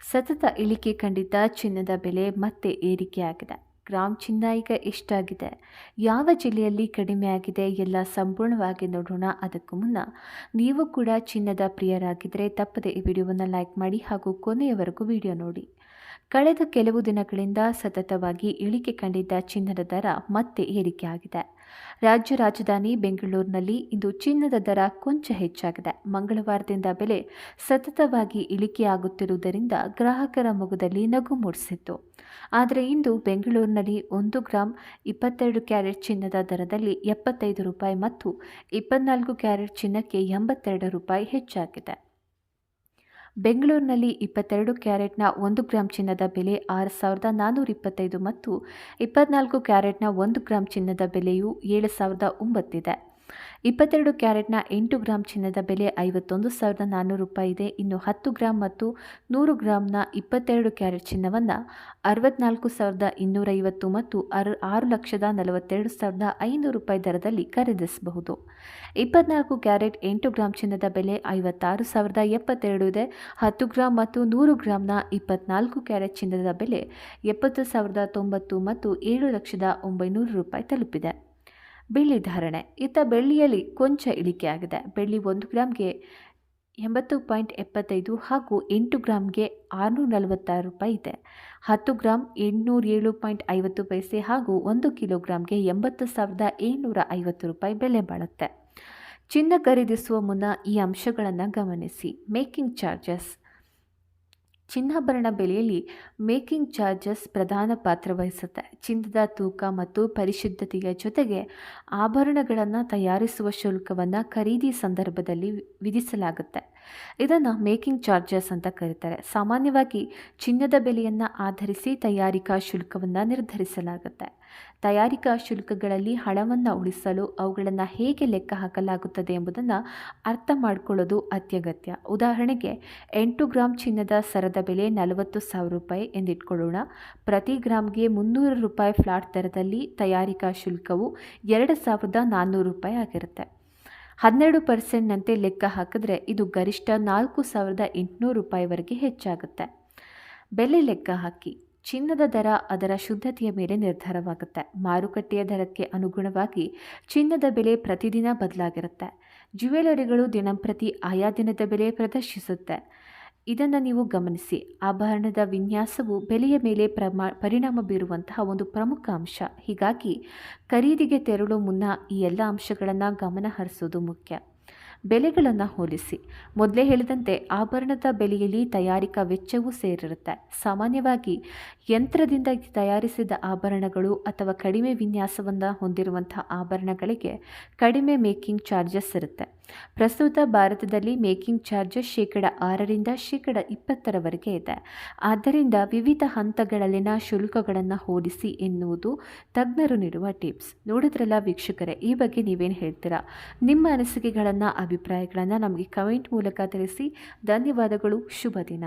ಸತತ ಇಳಿಕೆ ಕಂಡಿದ್ದ ಚಿನ್ನದ ಬೆಲೆ ಮತ್ತೆ ಏರಿಕೆಯಾಗಿದೆ. ಗ್ರಾಮ್ ಚಿನ್ನ ಈಗ ಎಷ್ಟಾಗಿದೆ? ಯಾವ ಜಿಲ್ಲೆಯಲ್ಲಿ ಕಡಿಮೆ ಆಗಿದೆ? ಎಲ್ಲ ಸಂಪೂರ್ಣವಾಗಿ ನೋಡೋಣ. ಅದಕ್ಕೂ ಮುನ್ನ ನೀವು ಕೂಡ ಚಿನ್ನದ ಪ್ರಿಯರಾಗಿದ್ದರೆ ತಪ್ಪದೆ ಈ ವಿಡಿಯೋವನ್ನು ಲೈಕ್ ಮಾಡಿ ಹಾಗೂ ಕೊನೆಯವರೆಗೂ ವಿಡಿಯೋ ನೋಡಿ. ಕಳೆದ ಕೆಲವು ದಿನಗಳಿಂದ ಸತತವಾಗಿ ಇಳಿಕೆ ಕಂಡಿದ್ದ ಚಿನ್ನದ ದರ ಮತ್ತೆ ಏರಿಕೆಯಾಗಿದೆ ರಾಜ್ಯ ರಾಜಧಾನಿ ಬೆಂಗಳೂರಿನಲ್ಲಿ ಇಂದು ಚಿನ್ನದ ದರ ಕೊಂಚ ಹೆಚ್ಚಾಗಿದೆ. ಮಂಗಳವಾರದಿಂದ ಬೆಲೆ ಸತತವಾಗಿ ಇಳಿಕೆಯಾಗುತ್ತಿರುವುದರಿಂದ ಗ್ರಾಹಕರ ಮೊಗದಲ್ಲಿ ನಗು ಮೂಡಿಸಿತ್ತು. ಆದರೆ ಇಂದು ಬೆಂಗಳೂರಿನಲ್ಲಿ ಒಂದು ಗ್ರಾಂ ಇಪ್ಪತ್ತೆರಡು ಕ್ಯಾರೆಟ್ ಚಿನ್ನದ ದರದಲ್ಲಿ ಎಪ್ಪತ್ತೈದು ರೂಪಾಯಿ ಮತ್ತು ಇಪ್ಪತ್ನಾಲ್ಕು ಕ್ಯಾರೆಟ್ ಚಿನ್ನಕ್ಕೆ ಎಂಬತ್ತೆರಡು ರೂಪಾಯಿ ಹೆಚ್ಚಾಗಿದೆ. ಬೆಂಗಳೂರಿನಲ್ಲಿ ಇಪ್ಪತ್ತೆರಡು ಕ್ಯಾರೆಟ್ನ ಒಂದು ಗ್ರಾಂ ಚಿನ್ನದ ಬೆಲೆ ಆರು ಸಾವಿರದ ನಾನ್ನೂರ ಇಪ್ಪತ್ತೈದು ಮತ್ತು ಇಪ್ಪತ್ನಾಲ್ಕು ಕ್ಯಾರೆಟ್ನ ಒಂದು ಗ್ರಾಂ ಚಿನ್ನದ ಬೆಲೆಯು ಏಳು ಸಾವಿರದ ಒಂಬತ್ತಿದೆ. ಇಪ್ಪತ್ತೆರಡು ಕ್ಯಾರೆಟ್ನ ಎಂಟು ಗ್ರಾಂ ಚಿನ್ನದ ಬೆಲೆ ಐವತ್ತೊಂದು ಸಾವಿರದ ನಾನ್ನೂರು ರೂಪಾಯಿ ಇದೆ. ಇನ್ನು ಹತ್ತು ಗ್ರಾಂ ಮತ್ತು ನೂರು ಗ್ರಾಂನ ಇಪ್ಪತ್ತೆರಡು ಕ್ಯಾರೆಟ್ ಚಿನ್ನವನ್ನು ಅರವತ್ನಾಲ್ಕು ಸಾವಿರದ ಇನ್ನೂರೈವತ್ತು ಮತ್ತು ಅರ್ ಆರು ಲಕ್ಷದ ನಲವತ್ತೆರಡು ಸಾವಿರದ ಐನೂರು ರೂಪಾಯಿ ದರದಲ್ಲಿ ಖರೀದಿಸಬಹುದು. ಇಪ್ಪತ್ನಾಲ್ಕು ಕ್ಯಾರೆಟ್ ಎಂಟು ಗ್ರಾಂ ಚಿನ್ನದ ಬೆಲೆ ಐವತ್ತಾರು ಸಾವಿರದ ಎಪ್ಪತ್ತೆರಡು ಇದೆ. ಹತ್ತು ಗ್ರಾಂ ಮತ್ತು ನೂರು ಗ್ರಾಂನ ಇಪ್ಪತ್ನಾಲ್ಕು ಕ್ಯಾರೆಟ್ ಚಿನ್ನದ ಬೆಲೆ ಎಪ್ಪತ್ತು ಸಾವಿರದ ತೊಂಬತ್ತು ಮತ್ತು ಏಳು ಲಕ್ಷದ ಒಂಬೈನೂರು ರೂಪಾಯಿ ತಲುಪಿದೆ. ಬೆಳ್ಳಿ ಧಾರಣೆ. ಇತ್ತ ಬೆಳ್ಳಿಯಲ್ಲಿ ಕೊಂಚ ಇಳಿಕೆಯಾಗಿದೆ ಬೆಳ್ಳಿ ಒಂದು ಗ್ರಾಮ್ಗೆ ಎಂಬತ್ತು ಪಾಯಿಂಟ್ ಎಪ್ಪತ್ತೈದು ಹಾಗೂ ಎಂಟು ಗ್ರಾಮ್ಗೆ ಆರುನೂರ ನಲವತ್ತಾರು ರೂಪಾಯಿ ಇದೆ. ಹತ್ತು ಗ್ರಾಮ್ ಏಳು ಪಾಯಿಂಟ್ ಐವತ್ತು ಪೈಸೆ ಹಾಗೂ ಒಂದು ಕಿಲೋಗ್ರಾಮ್ಗೆ ಎಂಬತ್ತು ಸಾವಿರದ ಏಳ್ನೂರ ಐವತ್ತು ರೂಪಾಯಿ ಬೆಲೆ ಬಾಳುತ್ತೆ. ಚಿನ್ನ ಖರೀದಿಸುವ ಮುನ್ನ ಈ ಅಂಶಗಳನ್ನು ಗಮನಿಸಿ. Making charges. ಚಿನ್ನಾಭರಣ ಬೆಲೆಯಲ್ಲಿ ಮೇಕಿಂಗ್ ಚಾರ್ಜಸ್ ಪ್ರಧಾನ ಪಾತ್ರ ವಹಿಸುತ್ತೆ. ಚಿನ್ನದ ತೂಕ ಮತ್ತು ಪರಿಶುದ್ಧತೆಯ ಜೊತೆಗೆ ಆಭರಣಗಳನ್ನು ತಯಾರಿಸುವ ಶುಲ್ಕವನ್ನು ಖರೀದಿ ಸಂದರ್ಭದಲ್ಲಿ ವಿಧಿಸಲಾಗುತ್ತೆ. ಇದನ್ನು ಮೇಕಿಂಗ್ ಚಾರ್ಜಸ್ ಅಂತ ಕರೀತಾರೆ. ಸಾಮಾನ್ಯವಾಗಿ ಚಿನ್ನದ ಬೆಲೆಯನ್ನು ಆಧರಿಸಿ ತಯಾರಿಕಾ ಶುಲ್ಕವನ್ನು ನಿರ್ಧರಿಸಲಾಗುತ್ತೆ. ತಯಾರಿಕಾ ಶುಲ್ಕಗಳಲ್ಲಿ ಹಣವನ್ನು ಉಳಿಸಲು ಅವುಗಳನ್ನು ಹೇಗೆ ಲೆಕ್ಕ ಹಾಕಲಾಗುತ್ತದೆ ಎಂಬುದನ್ನು ಅರ್ಥ ಮಾಡಿಕೊಳ್ಳೋದು ಅತ್ಯಗತ್ಯ. ಉದಾಹರಣೆಗೆ, ಎಂಟು ಗ್ರಾಮ್ ಚಿನ್ನದ ಸರದ ಬೆಲೆ ನಲವತ್ತು ಸಾವಿರ ರೂಪಾಯಿ ಎಂದಿಟ್ಕೊಳ್ಳೋಣ. ಪ್ರತಿ ಗ್ರಾಮ್ಗೆ ಮುನ್ನೂರು ರೂಪಾಯಿ ಫ್ಲಾಟ್ ದರದಲ್ಲಿ ತಯಾರಿಕಾ ಶುಲ್ಕವು ಎರಡು ಸಾವಿರದ ನಾನ್ನೂರು ರೂಪಾಯಿ ಆಗಿರುತ್ತೆ. ಹನ್ನೆರಡು ಪರ್ಸೆಂಟ್ನಂತೆ ಲೆಕ್ಕ ಹಾಕಿದ್ರೆ ಇದು ಗರಿಷ್ಠ ನಾಲ್ಕು ಸಾವಿರದ ಎಂಟುನೂರು ರೂಪಾಯಿವರೆಗೆ ಹೆಚ್ಚಾಗುತ್ತೆ. ಬೆಲೆ ಲೆಕ್ಕ ಹಾಕಿ, ಚಿನ್ನದ ದರ ಅದರ ಶುದ್ಧತೆಯ ಮೇಲೆ ನಿರ್ಧಾರವಾಗುತ್ತೆ. ಮಾರುಕಟ್ಟೆಯ ದರಕ್ಕೆ ಅನುಗುಣವಾಗಿ ಚಿನ್ನದ ಬೆಲೆ ಪ್ರತಿದಿನ ಬದಲಾಗಿರುತ್ತೆ. ಜ್ಯುವೆಲರಿಗಳು ದಿನಂಪ್ರತಿ ಆಯಾ ದಿನದ ಬೆಲೆ ಪ್ರದರ್ಶಿಸುತ್ತೆ. ಇದನ್ನು ನೀವು ಗಮನಿಸಿ. ಆಭರಣದ ವಿನ್ಯಾಸವು ಬೆಲೆಯ ಮೇಲೆ ಪ್ರಮಾ, ಪರಿಣಾಮ ಬೀರುವಂತಹ ಒಂದು ಪ್ರಮುಖ ಅಂಶ. ಹೀಗಾಗಿ ಖರೀದಿಗೆ ತೆರಳು ಮುನ್ನ ಈ ಎಲ್ಲ ಅಂಶಗಳನ್ನು ಗಮನ ಮುಖ್ಯ. ಬೆಲೆಗಳನ್ನು ಹೋಲಿಸಿ. ಮೊದಲೇ ಹೇಳಿದಂತೆ ಆಭರಣದ ಬೆಲೆಯಲ್ಲಿ ತಯಾರಿಕಾ ವೆಚ್ಚವೂ ಸೇರಿರುತ್ತೆ. ಸಾಮಾನ್ಯವಾಗಿ ಯಂತ್ರದಿಂದ ತಯಾರಿಸಿದ ಆಭರಣಗಳು ಅಥವಾ ಕಡಿಮೆ ವಿನ್ಯಾಸವನ್ನು ಹೊಂದಿರುವಂತಹ ಆಭರಣಗಳಿಗೆ ಕಡಿಮೆ ಮೇಕಿಂಗ್ ಚಾರ್ಜಸ್ ಇರುತ್ತೆ. ಪ್ರಸ್ತುತ ಭಾರತದಲ್ಲಿ ಮೇಕಿಂಗ್ ಚಾರ್ಜಸ್ ಶೇಕಡ ಆರರಿಂದ ಶೇಕಡ ಇಪ್ಪತ್ತರವರೆಗೆ ಇದೆ. ಆದ್ದರಿಂದ ವಿವಿಧ ಹಂತಗಳಲ್ಲಿನ ಶುಲ್ಕಗಳನ್ನು ಹೋಲಿಸಿ ಎನ್ನುವುದು ತಜ್ಞರು ನೀಡುವ ಟಿಪ್ಸ್. ನೋಡಿದ್ರಲ್ಲ ವೀಕ್ಷಕರೇ, ಈ ಬಗ್ಗೆ ನೀವೇನು ಹೇಳ್ತೀರಾ? ನಿಮ್ಮ ಅನಿಸಿಕೆಗಳನ್ನು ಅಭಿಪ್ರಾಯಗಳನ್ನು ನಮಗೆ ಕಮೆಂಟ್ ಮೂಲಕ ತಿಳಿಸಿ. ಧನ್ಯವಾದಗಳು. ಶುಭ ದಿನ.